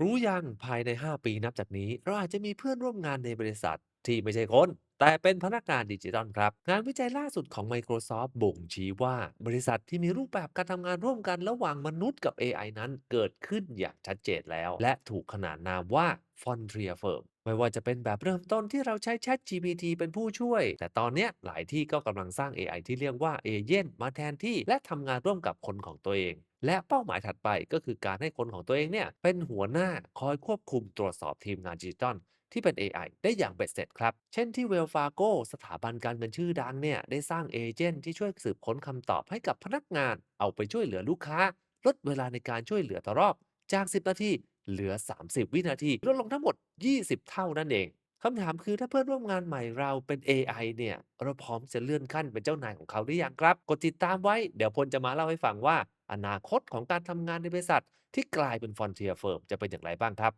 รู้ยังภายใน 5 ปีนับจากนี้ เราอาจจะมีเพื่อนร่วมงานในบริษัทที่ไม่ใช่คน แต่เป็นพนักงานดิจิทัลครับ งานวิจัยล่าสุดของ Microsoft บ่งชี้ว่า บริษัทที่มีรูปแบบการทำงานร่วมกันระหว่างมนุษย์กับ AI นั้นเกิดขึ้นอย่างชัดเจนแล้ว และถูกขนานนามว่า Frontier Firm ไม่ว่าจะเป็นแบบเริ่มต้นที่เราใช้ ChatGPT เป็นผู้ช่วย แต่ตอนเนี้ยหลายที่ก็กำลังสร้าง AI ที่เรียกว่าเอเจนต์มาแทนที่และทำงานร่วมกับคนของตัวเอง และเป้าหมายถัดไปก็คือการให้คนของตัวเองเนี่ยเป็นหัวหน้าคอยควบคุมตรวจสอบทีมงานดิจิทัลที่เป็น AI ได้อย่างเบ็ดเสร็จครับ เช่นที่ Wells Fargo สถาบันการเงินชื่อดังเนี่ยได้สร้างเอเจนต์ที่ช่วยสืบค้นคำตอบให้กับพนักงาน เอาไปช่วยเหลือลูกค้า ลดเวลาในการช่วยเหลือต่อรอบ จาก 10 นาทีเหลือ 30 วินาทีลดลงทั้งหมด 20 เท่านั่นเองคำถามคือถ้าเพื่อนร่วมงานใหม่เราเป็น AI เนี่ย เราพร้อมจะเลื่อนขั้นเป็นเจ้านายของเขาหรือยังครับ กดติดตามไว้ เดี๋ยวพลจะมาเล่าให้ฟังว่า อนาคตของการทำงานในบริษัท ที่กลายเป็น Frontier Firm จะเป็นอย่างไรบ้างครับ